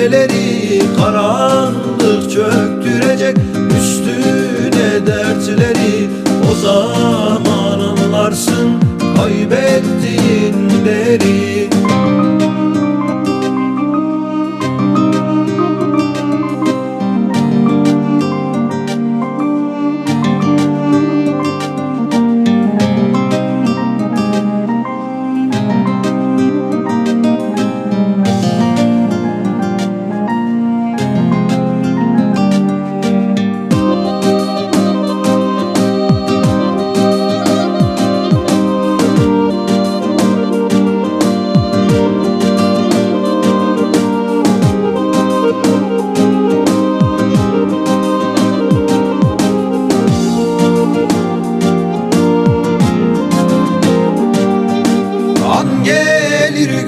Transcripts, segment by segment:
geceleri karanlık çöktürecek üstüne dertleri. O zaman anlarsın kaybettiğin değeri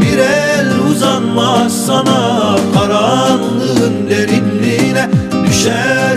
bir el uzanmaz sana karanlığın derinliğine düşer